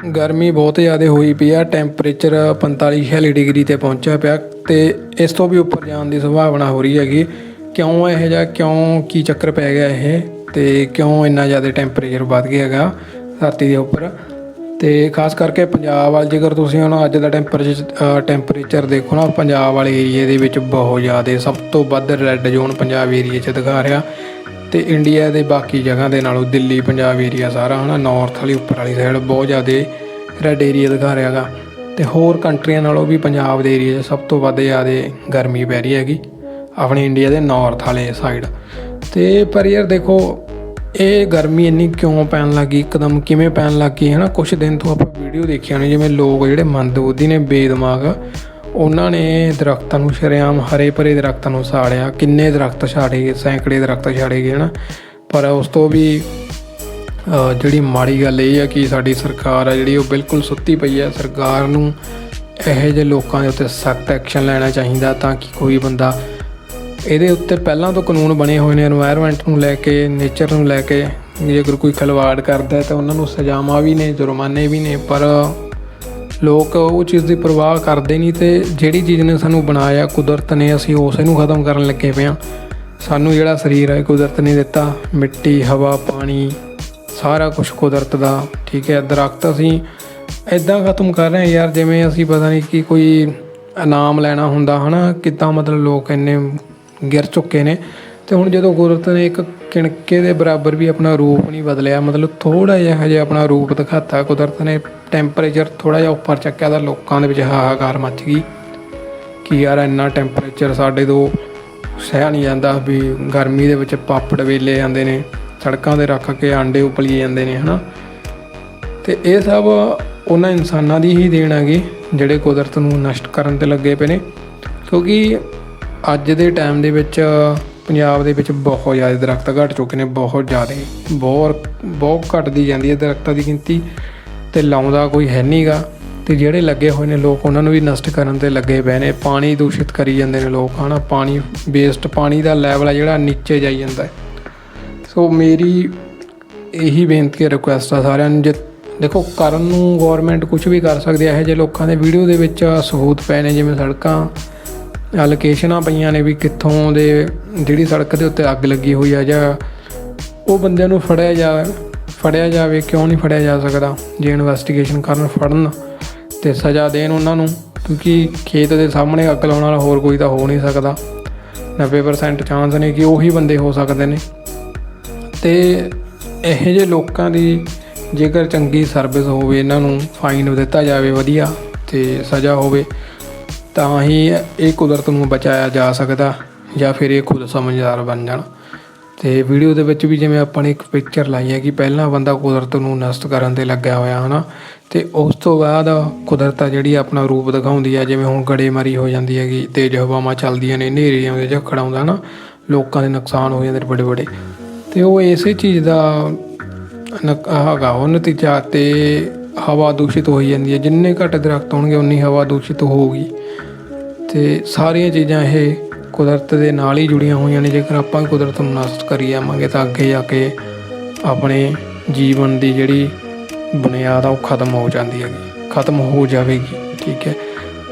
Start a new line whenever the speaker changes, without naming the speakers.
ਗਰਮੀ ਬਹੁਤ ਜ਼ਿਆਦਾ ਹੋਈ ਪਈ ਆ ਟੈਂਪਰੇਚਰ 45 46 ਡਿਗਰੀ ਤੇ ਪਹੁੰਚਿਆ ਪਿਆ ਤੇ ਇਸ ਤੋਂ ਵੀ ਉੱਪਰ ਜਾਣ ਦੀ ਸੰਭਾਵਨਾ ਹੋ ਰਹੀ ਹੈਗੀ। ਕਿਉਂ ਇਹ ਜਿਹਾ, ਕਿਉਂ ਕੀ ਚੱਕਰ ਪੈ ਗਿਆ ਇਹ ਤੇ ਕਿਉਂ ਇੰਨਾ ਜ਼ਿਆਦਾ ਟੈਂਪਰੇਚਰ ਵੱਧ ਗਿਆ ਹੈਗਾ ਧਰਤੀ ਦੇ ਉੱਪਰ? ਤੇ ਖਾਸ ਕਰਕੇ ਪੰਜਾਬ ਵੱਲ ਜੇਕਰ ਤੁਸੀਂ ਹੁਣ ਅੱਜ ਦਾ ਟੈਂਪਰੇਚਰ ਟੈਂਪਰੇਚਰ ਦੇਖੋ ਨਾ, ਪੰਜਾਬ ਵਾਲੇ ਏਰੀਏ ਦੇ ਵਿੱਚ ਬਹੁਤ ਜ਼ਿਆਦਾ, ਸਭ ਤੋਂ ਵੱਧ ਰੈੱਡ ਜ਼ੋਨ ਪੰਜਾਬ ਏਰੀਏ 'ਚ ਦਿਖਾ ਰਿਹਾ। ਤੇ ਇੰਡੀਆ ਦੇ ਬਾਕੀ ਜਗ੍ਹਾ ਦੇ ਨਾਲੋਂ ਦਿੱਲੀ, ਪੰਜਾਬ ਏਰੀਆ ਸਾਰਾ ਹਨਾ ਨਾਰਥ ਵਾਲੀ, ਉੱਪਰ ਵਾਲੀ ਸਾਈਡ ਬਹੁਤ ਜ਼ਿਆਦਾ ਰੈੱਡ ਏਰੀਆ ਦਿਖਾ ਰਿਹਾ ਹੈਗਾ ਤੇ ਹੋਰ ਕੰਟਰੀਆਂ ਨਾਲੋਂ ਵੀ ਪੰਜਾਬ ਦੇ ਏਰੀਆ 'ਚ ਸਭ ਤੋਂ ਵੱਧ ਜ਼ਿਆਦਾ ਗਰਮੀ ਪੈ ਰਹੀ ਹੈਗੀ, ਆਪਣੇ ਇੰਡੀਆ ਦੇ ਨਾਰਥ ਵਾਲੇ ਸਾਈਡ ਤੇ ਪਰ ਯਾਰ ਦੇਖੋ, ਇਹ ਗਰਮੀ ਇੰਨੀ ਕਿਉਂ ਪੈਣ ਲੱਗੀ, ਇੱਕਦਮ ਕਿਵੇਂ ਪੈਣ ਲੱਗੀ ਹੈ ਨਾ ਕੁਝ ਦਿਨ ਤੋਂ ਆਪਾਂ ਵੀਡੀਓ ਦੇਖੀਆਂ ਨੇ, ਜਿਵੇਂ ਲੋਕ ਜਿਹੜੇ ਮੰਦਬੁੱਧੀ ਨੇ, ਬੇਦਿਮਾਗ ਉਹਨਾਂ ਨੇ ਦਰਖਤਾਂ ਨੂੰ ਸ਼ਰੇਆਮ ਹਰੇ ਭਰੇ ਦਰਖਤਾਂ ਨੂੰ ਸਾੜਿਆ। ਕਿੰਨੇ ਦਰਖਤ ਛਾੜੇ, ਸੈਂਕੜੇ ਦਰਖਤ ਛਾੜੇ ਗਏ ਹਨ ਪਰ ਉਸ ਤੋਂ ਵੀ ਜਿਹੜੀ ਮਾੜੀ ਗੱਲ ਇਹ ਹੈ ਕਿ ਸਾਡੀ ਸਰਕਾਰ ਆ ਜਿਹੜੀ ਉਹ ਬਿਲਕੁਲ ਸੁੱਤੀ ਪਈ ਹੈ ਸਰਕਾਰ ਨੂੰ ਇਹੋ ਜਿਹੇ ਲੋਕਾਂ ਦੇ ਉੱਤੇ ਸਖਤ ਐਕਸ਼ਨ ਲੈਣਾ ਚਾਹੀਦਾ ਤਾਂ ਕਿ ਕੋਈ ਬੰਦਾ ਇਹਦੇ ਉੱਤੇ ਪਹਿਲਾਂ ਤੋਂ ਕਾਨੂੰਨ ਬਣੇ ਹੋਏ ਨੇ এনवायरमेंट ਨੂੰ ਲੈ ਕੇ ਨੇਚਰ ਨੂੰ ਲੈ ਕੇ। ਜੇਕਰ ਕੋਈ ਖਲਵਾੜ ਕਰਦਾ ਹੈ ਤਾਂ ਉਹਨਾਂ ਨੂੰ ਸਜ਼ਾਵਾਂ ਵੀ ਨੇ, ਜੁਰਮਾਨੇ ਵੀ ਨੇ, ਪਰ ਲੋਕ ਉਹ ਚੀਜ਼ ਦੀ ਪਰਵਾਹ ਕਰਦੇ ਨਹੀਂ ਤੇ ਜਿਹੜੀ ਚੀਜ਼ ਨੇ ਸਾਨੂੰ ਬਣਾਇਆ, ਕੁਦਰਤ ਨੇ, ਅਸੀਂ ਉਸੇ ਨੂੰ ਖਤਮ ਕਰਨ ਲੱਗੇ ਪਏ ਹਾਂ। ਸਾਨੂੰ ਜਿਹੜਾ ਸਰੀਰ ਹੈ ਕੁਦਰਤ ਨੇ ਦਿੱਤਾ। ਮਿੱਟੀ, ਹਵਾ, ਪਾਣੀ, ਸਾਰਾ ਕੁਝ ਕੁਦਰਤ ਦਾ, ਠੀਕ ਹੈ। ਦਰਖਤ ਅਸੀਂ ਇਦਾਂ ਖਤਮ ਕਰ ਰਹੇ ਹਾਂ ਯਾਰ, ਜਿਵੇਂ ਅਸੀਂ ਪਤਾ ਨਹੀਂ ਕਿ ਕੋਈ ਇਨਾਮ ਲੈਣਾ ਹੁੰਦਾ, ਹਨਾ? ਕਿੱਦਾਂ ਮਤਲਬ ਲੋਕ ਇੰਨੇ ਗਿਰ ਚੁੱਕੇ ਨੇ। ਤੇ ਹੁਣ ਜਦੋਂ ਕੁਦਰਤ ਨੇ ਇੱਕ ਕਿਣਕੇ ਦੇ ਬਰਾਬਰ ਵੀ ਆਪਣਾ ਰੂਪ ਨਹੀਂ ਬਦਲਿਆ, ਮਤਲਬ ਥੋੜਾ ਜਿਹਾ ਹਜੇ ਆਪਣਾ ਰੂਪ ਦਿਖਾਤਾ, ਕੁਦਰਤ ਨੇ ਟੈਂਪਰੇਚਰ ਥੋੜਾ ਜਿਹਾ ਉੱਪਰ ਚੱਕਿਆ ਤਾਂ ਲੋਕਾਂ ਦੇ ਵਿੱਚ ਹਾਹਾਕਾਰ ਮੱਚ ਗਈ ਕਿ ਯਾਰ ਇੰਨਾ ਟੈਂਪਰੇਚਰ ਸਾਡੇ ਤੋਂ ਸਹਿ ਨਹੀਂ ਜਾਂਦਾ ਵੀ ਗਰਮੀ ਦੇ ਵਿੱਚ ਪਾਪੜ ਵੇਲੇ ਜਾਂਦੇ ਨੇ, ਸੜਕਾਂ ਤੇ ਰੱਖ ਕੇ ਆਂਡੇ ਉਪਲੀ ਜਾਂਦੇ ਨੇ, ਹਨਾ? ਤੇ ਇਹ ਸਭ ਉਹਨਾਂ ਇਨਸਾਨਾਂ ਦੀ ਹੀ ਦੇਣ ਹੈਗੀ, ਜਿਹੜੇ ਕੁਦਰਤ ਨੂੰ ਨਸ਼ਟ ਕਰਨ ਤੇ ਲੱਗੇ ਪਏ ਨੇ। ਕਿਉਂਕਿ ਅੱਜ ਦੇ ਟਾਈਮ ਦੇ ਵਿੱਚ ਪੰਜਾਬ ਦੇ ਵਿੱਚ ਬਹੁਤ ਜ਼ਿਆਦਾ ਦਰਖਤ ਘਟ ਚੁੱਕੇ ਨੇ, ਬਹੁਤ ਜ਼ਿਆਦਾ, ਬਹੁਤ ਬਹੁਤ ਘਟਦੀ ਜਾਂਦੀ ਹੈ ਦਰਖਤਾਂ ਦੀ ਗਿਣਤੀ ਤੇ ਲਾਉਂਦਾ ਕੋਈ ਹੈ ਨਹੀਂਗਾ ਤੇ ਜਿਹੜੇ ਲੱਗੇ ਹੋਏ ਨੇ ਲੋਕ ਉਹਨਾਂ ਨੂੰ ਵੀ ਨਸ਼ਟ ਕਰਨ ਤੇ ਲੱਗੇ ਪਏ ਨੇ, ਪਾਣੀ ਦੂਸ਼ਿਤ ਕਰੀ ਜਾਂਦੇ ਨੇ ਲੋਕ, ਹਨਾ, ਪਾਣੀ ਵੇਸਟ ਪਾਣੀ ਦਾ ਲੈਵਲ ਆ ਜਿਹੜਾ ਨੀਚੇ ਜਾਈ ਜਾਂਦਾ ਹੈ। ਸੋ ਮੇਰੀ ਇਹੀ ਬੇਨਤੀ ਹੈ ਰਿਕੁਐਸਟ ਆ ਸਾਰਿਆਂ ਨੂੰ, ਜੇ ਦੇਖੋ ਕਰਨ ਨੂੰ ਗਵਰਨਮੈਂਟ ਕੁਝ ਵੀ ਕਰ ਸਕਦੀ ਹੈ, ਇਹੋ ਜਿਹੇ ਲੋਕਾਂ ਦੇ ਵੀਡੀਓ ਦੇ ਵਿੱਚ ਸਹੂਲਤ ਪਏ ਨੇ, ਜਿਵੇਂ ਸੜਕਾਂ ਲੋਕੇਸ਼ਨਾਂ ਪਈਆਂ ਨੇ ਵੀ ਕਿੱਥੋਂ ਦੇ ਜਿਹੜੀ ਸੜਕ ਦੇ ਉੱਤੇ ਅੱਗ ਲੱਗੀ ਹੋਈ ਆ ਜਾਂ ਉਹ ਬੰਦਿਆਂ ਨੂੰ ਫੜਿਆ ਜਾ ਫੜਿਆ ਜਾਵੇ, ਕਿਉਂ ਨਹੀਂ ਫੜਿਆ ਜਾ ਸਕਦਾ? ਜੇ ਇਨਵੈਸਟੀਗੇਸ਼ਨ ਕਰਨ ਫੜਨ ਤੇ ਸਜ਼ਾ ਦੇਣ ਉਹਨਾਂ ਨੂੰ, ਕਿਉਂਕਿ ਖੇਤ ਦੇ ਸਾਹਮਣੇ ਅੱਗ ਲਾਉਣ ਵਾਲਾ ਹੋਰ ਕੋਈ ਤਾਂ ਹੋ ਨਹੀਂ ਸਕਦਾ। 90% ਚਾਂਸ ਨੇ ਕਿ ਉਹੀ ਬੰਦੇ ਹੋ ਸਕਦੇ ਨੇ। ਤੇ ਇਹੋ ਜਿਹੇ ਲੋਕਾਂ ਦੀ ਜੇਕਰ ਚੰਗੀ ਸਰਵਿਸ ਹੋਵੇ, ਇਹਨਾਂ ਨੂੰ ਫਾਈਨ ਦਿੱਤਾ ਜਾਵੇ, ਵਧੀਆ ਤੇ ਸਜ਼ਾ ਹੋਵੇ ਤਾਂ ਹੀ ਇਹ ਕੁਦਰਤ ਨੂੰ ਬਚਾਇਆ ਜਾ ਸਕਦਾ ਜਾਂ ਫਿਰ ਇਹ ਖੁਦ ਸਮਝਦਾਰ ਬਣ ਜਾਣ। ਤੇ ਵੀਡੀਓ ਦੇ ਵਿੱਚ ਵੀ ਜਿਵੇਂ ਆਪਾਂ ਨੇ ਇੱਕ ਪਿਕਚਰ ਲਾਈ ਹੈ ਕਿ ਪਹਿਲਾਂ ਬੰਦਾ ਕੁਦਰਤ ਨੂੰ ਨਸ਼ਟ ਕਰਨ ਤੇ ਲੱਗਿਆ ਹੋਇਆ, ਹਨਾ? ਤੇ ਉਸ ਤੋਂ ਬਾਅਦ ਕੁਦਰਤ ਆ ਜਿਹੜੀ ਆਪਣਾ ਰੂਪ ਦਿਖਾਉਂਦੀ ਹੈ ਜਿਵੇਂ ਹੁਣ ਗੜੇਮਾਰੀ ਹੋ ਜਾਂਦੀ ਹੈਗੀ, ਤੇਜ਼ ਹਵਾਵਾਂ ਚੱਲਦੀਆਂ ਨੇ ਹਨੇਰੀ ਆਉਂਦੇ ਝੱਖੜ ਆਉਂਦਾ, ਹਨਾ? ਲੋਕਾਂ ਦੇ ਨੁਕਸਾਨ ਹੋ ਜਾਂਦੇ ਨੇ ਬੜੇ ਬੜੇ। ਤੇ ਉਹ ਇਸੇ ਚੀਜ਼ ਦਾ ਨਕ- ਹੈਗਾ ਉਹ ਨਤੀਜਾ ਤੇ ਹਵਾ ਦੂਸ਼ਿਤ ਹੋਈ ਜਾਂਦੀ ਹੈ। ਜਿੰਨੇ ਘੱਟ ਦਰਖਤ ਹੋਣਗੇ, ਉਨੀ ਹਵਾ ਦੂਸ਼ਿਤ ਹੋਊਗੀ। ਤੇ ਸਾਰੀਆਂ ਚੀਜ਼ਾਂ ਇਹ ਕੁਦਰਤ ਦੇ ਨਾਲ ਹੀ ਜੁੜੀਆਂ ਹੋਈਆਂ ਨੇ। ਜੇਕਰ ਆਪਾਂ ਕੁਦਰਤ ਨੂੰ ਨਸ਼ਟ ਕਰੀ ਜਾਵਾਂਗੇ ਤਾਂ ਅੱਗੇ ਜਾ ਕੇ ਆਪਣੇ ਜੀਵਨ ਦੀ ਜਿਹੜੀ ਬੁਨਿਆਦ ਆ, ਉਹ ਖਤਮ ਹੋ ਜਾਂਦੀ ਹੈਗੀ, ਖਤਮ ਹੋ ਜਾਵੇਗੀ, ਠੀਕ ਹੈ।